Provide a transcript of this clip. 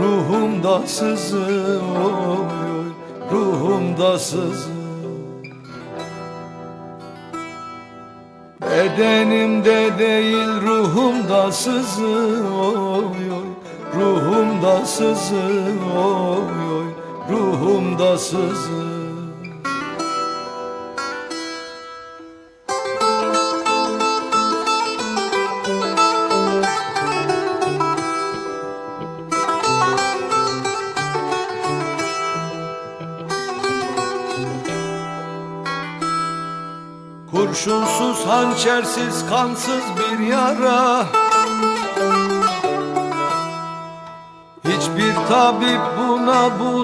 Ruhumda sızı oy oy Ruhumda sızı Bedenimde değil ruhumda sızı oy oy Ruhumda sızı oy oy Ruhumda sızı Kurşunsuz, hançersiz, kansız bir yara. Hiçbir tabip buna bu